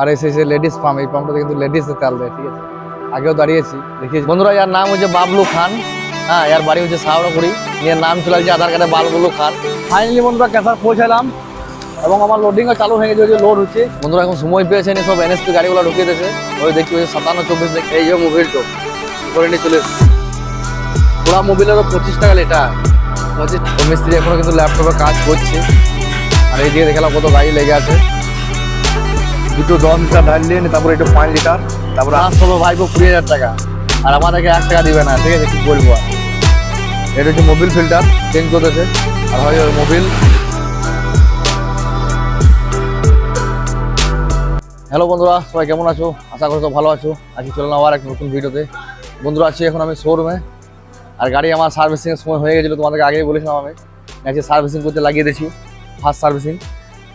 আর এসে এসে ladies pump এই পাম্পটাতে কিন্তু লেডিস তেল দেয়, ঠিক আছে? আগেও দাঁড়িয়েছি দেখি বন্ধুরা ইয়ার নাম হচ্ছে বাবলু খান। হ্যাঁ ইয়ার বাড়ি হচ্ছে সাউড়াপুরি এর নাম চলে আসছে আধার কার্ডে বাবলু খান। ফাইনালি বন্ধুরা, ক্যাসার পৌঁছালাম। এবং আমার লোডিংও চালু হয়ে গেছে লোড হচ্ছে। বন্ধুরা, এখন সময় পেয়েছেন সব এনএসপি গাড়িগুলো ঢুকিয়ে দিয়েছে। ওই দেখছি, ওই সাতান্ন, চব্বিশ, দেখি, এই যে তো করে নিয়ে চলে এসেছি। পুরা মোবিলেরও পঁচিশ টাকা লিটার মিস্ত্রি এখনও কিন্তু ল্যাপটপে কাজ করছে। আর এই দিকে দেখালাম কত গাড়ি লেগে আছে। দুটো দশ লিটার ঢাল দিয়ে নি, তারপরে একটু পাঁচ লিটার তারপরে আস করব ভাইবো কুড়ি হাজার টাকা। আর আমাদেরকে এক টাকা দিবে না ঠিক আছে? কি বলব আর? এটা হচ্ছে মোবিল ফিল্টার চেঞ্জ করতেছে। আর হয় মোবিল হ্যালো বন্ধুরা সবাই কেমন আছো? আশা করি তো ভালো আছো। আজকে চললাম আবার এক নতুন ভিডিওতে। বন্ধুরা আছি এখন আমি শোরুমে আর গাড়ি আমার সার্ভিসিংয়ের সময় হয়ে গেছিল তোমাদেরকে আগেই বলেছিলাম আমি। আজকে সার্ভিসিং করতে লাগিয়ে দিয়েছি। ফার্স্ট সার্ভিসিং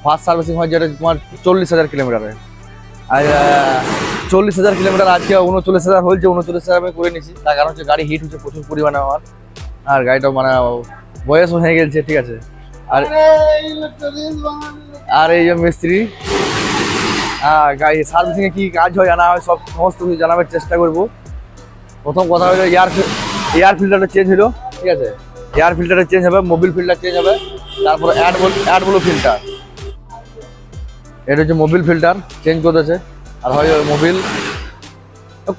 ফার্স্ট সার্ভিসিং হয় যেটা তোমার চল্লিশ হাজার কিলোমিটারে আর চল্লিশ হাজার কিলোমিটার আজকে উনচল্লিশ হাজার হয়েছে, উনচল্লিশ হাজার আমি করে নিয়েছি। তার কারণ হচ্ছে গাড়ি হিট হচ্ছে প্রচুর পরিমাণে আমার। আর গাড়িটা মানে বয়সও হয়ে গেছে, ঠিক আছে। আর আর এই যে মিস্ত্রি হ্যাঁ গাড়ি সার্ভিসিংয়ে কী কাজ হয় জানা হয়, সব সমস্ত কিছু জানাবার চেষ্টা করব। প্রথম কথা হলো এয়ার এয়ার ফিল্টারটা চেঞ্জ হলো, ঠিক আছে। এয়ার ফিল্টারটা চেঞ্জ হবে মোবিল ফিল্টার চেঞ্জ হবে। তারপর অ্যাড অ্যাড ব্লু ফিল্টার এটা হচ্ছে মোবিল ফিল্টার চেঞ্জ করতেছে আর হয় মোবিল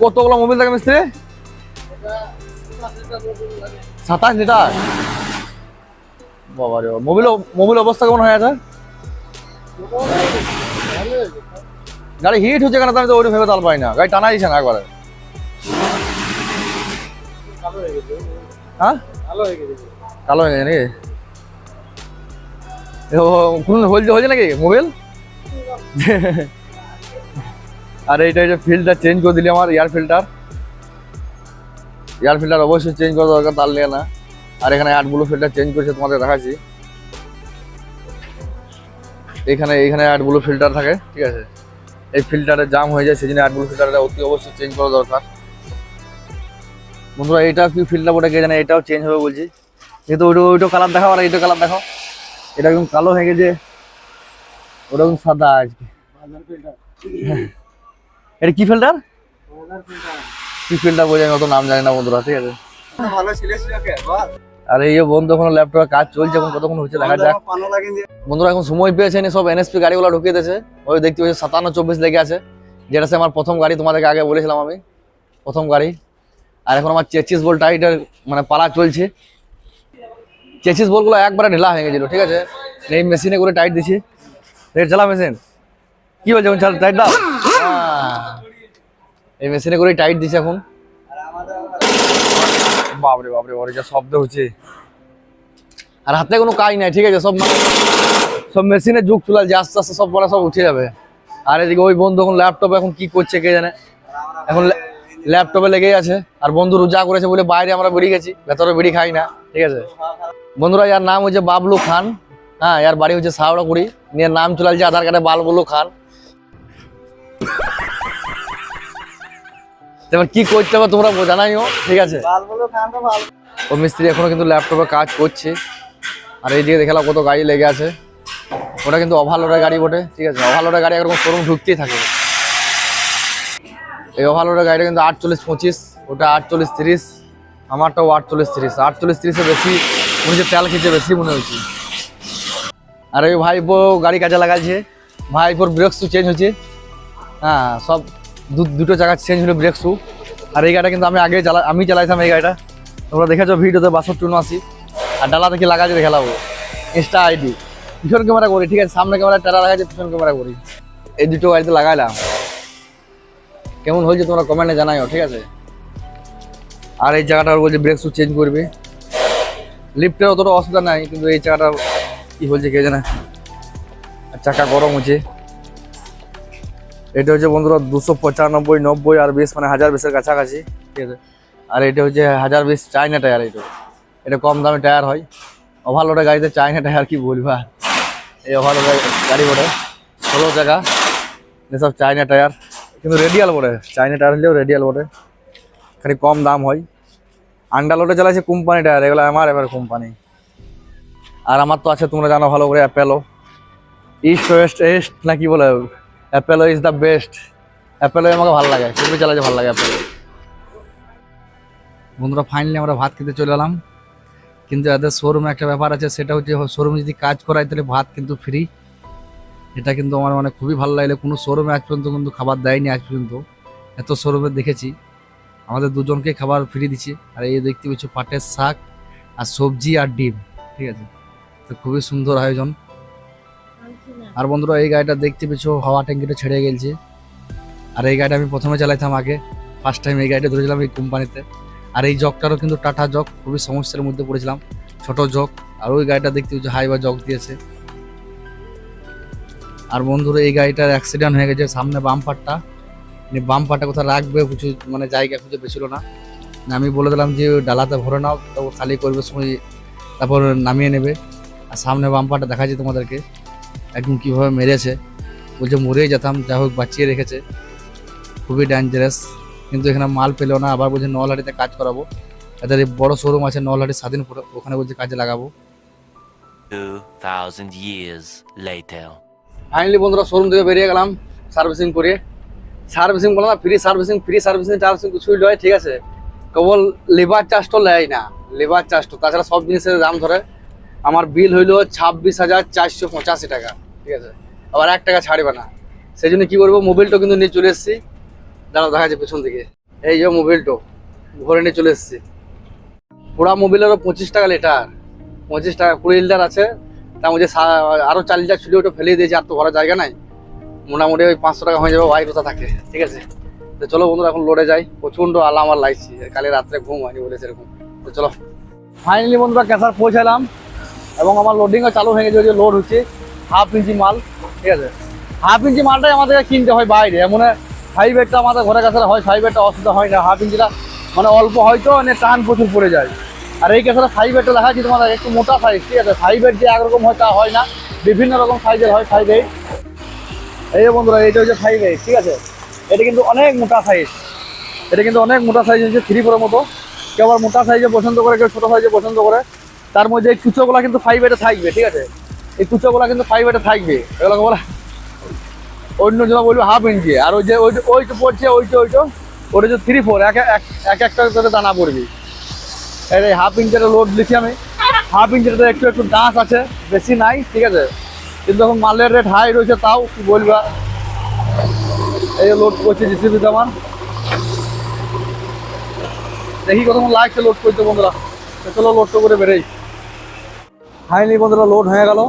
কতগুলো মোবিল থাকে মিস্ত্রি? সাতাশ লিটার বাবা রে মোবিল মোবিল অবস্থা কেমন হয়ে আছে? গাড়ি হিট হচ্ছে কেন? আমি তো ওইটা ভেবে তাল পাই না। গাড়ি টানা দিচ্ছে না একবারে। হ্যাঁ? কালো হয়ে গেছে নাকি? মোবাইল আর এইটা যে ফিল্টার চেঞ্জ করে দিলি আমার এয়ার ফিল্টার এয়ার ফিল্টার অবশ্যই চেঞ্জ করা দরকার, তার লিয়ে না। আর এখানে আটগুলো ফিল্টার চেঞ্জ করেছে, তোমাদের দেখাচ্ছি। এখানে এখানে আটগুলো ফিল্টার থাকে, ঠিক আছে? এই ফিল্টারে জাম হয়ে যায় সেই জন্য আটগুলো ফিল্টারটা অতি অবশ্যই চেঞ্জ করা দরকার। বন্ধুরা, এটা কি ফিল্টার ওটা কে জানে, এটাও চেঞ্জ হবে বলছি। কিন্তু ওইটা ওইটা কালার দেখাও আর এইটা কালার দেখাও। এটা একদম কালো হয়ে গেছে। ওটা একদম সাদা আজকে। এটা কি ফিল্টার কি ফিল্টার আমি অত নাম জানি না বন্ধুরা, ঠিক আছে? আর এই বন্ধু, এখন ল্যাপটপে কাজ চলছে, এখন কতক্ষণ হচ্ছে দেখা যাক। বন্ধুরা, এখন সময় পেয়েছেন সব এনএসপি গাড়িগুলো ঢুকিয়ে দিয়েছে। ওই দেখতে পাচ্ছি, সাতান্ন, চব্বিশ লেগে আছে। যেটা সে আমার প্রথম গাড়ি, তোমাদেরকে আগে বলেছিলাম আমি। প্রথম গাড়ি। আর এখন আমার চেচিস বল টাইটের মানে পালা চলছে। চেচিস বলগুলো একবারে ঢিলা হয়ে গেছিল, ঠিক আছে? এই মেশিনে করে টাইট দিছি। রেট চালা মেশিন। কি বলছে। এই মেশিনে করে টাইট দিছে এখন। বাপরে বাপরে বাপরে, যা আর হাতে কোনো কাজ নাই, ঠিক আছে, সব সব মেশিনের যুগ চলে যে আস্তে আস্তে সব পড়া সব উঠে যাবে। আর এদিকে ওই বন্ধু এখন ল্যাপটপে এখন কি করছে কে জানে। এখন ল্যাপটপে লেগেই আছে। আর বন্ধু রোজা করেছে বলে বাইরে আমরা বেরিয়ে গেছি, ভেতরে বেরিয়ে খাই না, ঠিক আছে। বন্ধুরা ইয়ার নাম হচ্ছে বাবলু খান। হ্যাঁ এর বাড়ি হচ্ছে সাউড়াকুড়ি নিয়ে নাম চলে আসছে আধার কার্ডে বালবুলু খান। এবার কি করতে হবে তোমরা জানাইও ঠিক আছে? ও মিস্ত্রি এখনও কিন্তু ল্যাপটপে কাজ করছে। আর এই দিকে দেখালাম কত গাড়ি লেগে আছে। ওটা কিন্তু ওভারলোডের গাড়ি বটে ঠিক আছে? ওভারলোডের গাড়ি এরকম শোরুম ঢুকতেই থাকে। এই ওভারলোডের গাড়িটা কিন্তু আটচল্লিশ পঁচিশ ওটা আটচল্লিশ তিরিশ আমারটাও আটচল্লিশ তিরিশ। আটচল্লিশ তিরিশে বেশি মনে হচ্ছে তেল খেয়েছে বেশি মনে হচ্ছে। আর ওই ভাইপো গাড়ি কাজে লাগাইছে ভাইপোর ব্রেক শু চেঞ্জ হচ্ছে। হ্যাঁ সব দুটো জায়গা চেঞ্জ হলো ব্রেক শু আর এই গাড়িটা কিন্তু আমি আগে চালা আমি চালাইতাম এই গাড়িটা। তোমরা দেখেছ ভিডিওতে বাষট্টি উনআশি আর ডালা থেকে লাগাতে দেখালাবো ইনস্টা আইডি পিছন ক্যামেরা করি, ঠিক আছে? সামনে ক্যামেরা টেরা লাগাইছে, পিছন ক্যামেরা করি। এই দুটো গাড়িতে লাগাইলাম। কেমন হয়েছে তোমরা কমেন্টে জানাইও, ঠিক আছে? আর এই জায়গাটা বলছে ব্রেক শু চেঞ্জ করবে। লিফটের অতটা অসুবিধা নাই, কিন্তু এই জায়গাটা কি বলছে কে জানে? চাকা গরম হচ্ছে। এটা হচ্ছে বন্ধুরা দুশো পঁচানব্বই, নব্বই আর বিশ মানে হাজার বিশের কাছাকাছি, ঠিক আছে? আর এটা হচ্ছে হাজার বিশ চাইনা টায়ার এটা। এটা কম দামে টায়ার হয়। ওভারলোডের গাড়িতে চাইনা টায়ার কি বলবা এই ওভারলোডের গাড়ি বটে। ষোলো টাকা এসব চাইনা টায়ার কিন্তু রেডিয়াল বটে চাইনা টায়ার হলেও রেডিয়াল বটে। খালি কম দাম হয়। আন্ডারলোডে চালাচ্ছে কোম্পানি টায়ার এগুলো আমার এবার কোম্পানি আর আমার তো আছে, তোমরা জানো ভালো করে অ্যাপেলো ইস্ট ওয়েস্ট এস্ট না কি বলে? Apollo is the best Apollo আমাকে ভালো লাগে, খুবই চালাতে ভালো লাগে অ্যাপেলো বন্ধুরা ফাইনালি আমরা ভাত খেতে চলে এলাম। কিন্তু এদের শোরুমে একটা ব্যাপার আছে, সেটা হচ্ছে শোরুমে যদি কাজ করায়, তাহলে ভাত কিন্তু ফ্রি এটা কিন্তু আমার মানে খুবই ভালো লাগল। কোনো শোরুমে আজ পর্যন্ত কিন্তু খাবার দেয়নি, আজ পর্যন্ত। এত শোরুমে দেখেছি। আমাদের দুজনকে খাবার ফ্রি দিচ্ছে। আর এই দেখতে পাচ্ছ, পাটের শাক আর সবজি আর ডিম, ঠিক আছে? তো খুবই সুন্দর আয়োজন। আর বন্ধুরা এই গাড়িটা দেখতে পেছো হাওয়া ট্যাঙ্কিটা ছেড়ে গেছে আর এই গাড়িটা আমি প্রথমে চালাইতাম আগে ফার্স্ট টাইম এই গাড়িটা ধরেছিলাম এই কোম্পানিতে আর এই জগটারও কিন্তু টাটা জগ খুবই সমস্যার মধ্যে পড়েছিলাম ছোট জগ। আর ওই গাড়িটা দেখতে পেছো হাইবা জগ দিয়েছে। আর বন্ধুরা এই গাড়িটার অ্যাক্সিডেন্ট হয়ে গেছে সামনে বাম্পারটা। বাম্পারটা কোথাও রাখবে কিছু মানে জায়গা খুঁজে পেছিল না। না আমি বলে দিলাম যে ডালাতে ভরে নাও তো খালি করবে সময় তারপর নামিয়ে নেবে। আর সামনে বাম্পারটা দেখা যায় তোমাদেরকে। একদম কীভাবে মেরেছে। বলছে মরেই যেতাম যা হোক বাঁচিয়ে রেখেছে। খুবই ডেঞ্জারাস কিন্তু এখানে মাল পেল না আবার বলছে নলহাটিতে কাজ করাবো। এদের বড় শোরুম আছে নলহাটি স্বাধীনপুরে ওখানে বলছে কাজে লাগাবো। 2,000 years later. ফাইনালি বন্ধুরা শোরুম থেকে বেরিয়ে গেলাম সার্ভিসিং করে। সার্ভিসিং বলো না ফ্রি সার্ভিসিং ফ্রি সার্ভিসিং টার্ভিসিং কিছুই নয় ঠিক আছে? কেবল লেবার চার্জটা নেয় না। লেবার চার্জটা তাছাড়া সব জিনিসের দাম ধরে। আমার বিল হইল ছাব্বিশ হাজার চারশো পঁচাশি টাকা, ঠিক আছে? আবার এক টাকা ছাড়বে না। সেই জন্য কী করব মোবিলটা কিন্তু নিয়ে চলে এসেছি। দাঁড়াও, দেখা যাচ্ছে পেছন দিকে। এই যে মোবিলটো ভরে নিয়ে চলে এসেছি। পুরা মোবিলেরও পঁচিশ টাকা লিটার পঁচিশ টাকা, কুড়ি লিটার আছে। তার মধ্যে আরও চার লিটার ছিল ওটা ফেলে দিয়েছি, আর তো ভরার জায়গা নাই। মোটামুটি ওই পাঁচশো টাকা হয়ে যাবে ওয়াই কোথা থাকে, ঠিক আছে? তো চলো বন্ধুরা, এখন লোডে যাই। প্রচণ্ড আলা আমার লাগছে কালে রাত্রে ঘুম হয়নি বলেছে এরকম তো চলো। ফাইনালি বন্ধুরা ক্যাসার পৌঁছালাম। এবং আমার লোডিংও চালু হয়ে গেছে যে লোড হচ্ছে হাফ ইঞ্চি মাল, ঠিক আছে? হাফ ইঞ্চি মালটাই আমাদেরকে কিনতে হয় বাইরে মানে ফাইভ আমাদের ঘরে কাছে হয় ফাইভ অসুবিধা হয় না হাফ ইঞ্চিটা মানে অল্প হয়তো মানে টান প্রচুর পড়ে যায়। আর এই কেসারে ফাইভ এডটা লেখা আছে তোমাদের, একটু মোটা সাইজ ঠিক আছে? ফাইভ যে একরকম হয় তা হয় না, বিভিন্ন রকম সাইজের হয় ফাইভ এইট এই বন্ধুরা এটা হচ্ছে ফাইভ এইট ঠিক আছে? এটা কিন্তু অনেক মোটা সাইজ এটা কিন্তু অনেক মোটা সাইজ হচ্ছে থ্রি ফোরের মতো। কেউ আবার মোটা সাইজে পছন্দ করে, কেউ ছোটো সাইজে পছন্দ করে। তার মধ্যে কুচোগুলা কিন্তু ফাইভ এইটে থাকবে, ঠিক আছে? এই কুচোগুলা কিন্তু ফাইভ এইটে থাকবে। এগুলোকে বলা অন্য জন বলবে হাফ ইঞ্চি আর ওই যে, ওই ওইটা পড়ছে ওইটা ওইটা ওটা যে থ্রি ফোর এক এক এক একটা করে দানা পড়বি। এই হাফ ইঞ্চের লোড দিচ্ছি আমি। হাফ ইঞ্চের একটু একটু ডাঁস আছে, বেশি নাই, ঠিক আছে? কিন্তু এখন মালের রেট হাই রয়েছে, তাও কি বলবা? এই লোড করছে জিসিবিতে আমার। দেখি কতক্ষণ লাগছে লোড করতে বন্ধুরা। চলো লোডটা করে বেরোই। ফাইনালি বন্ধুরা লোড হয়ে গেল।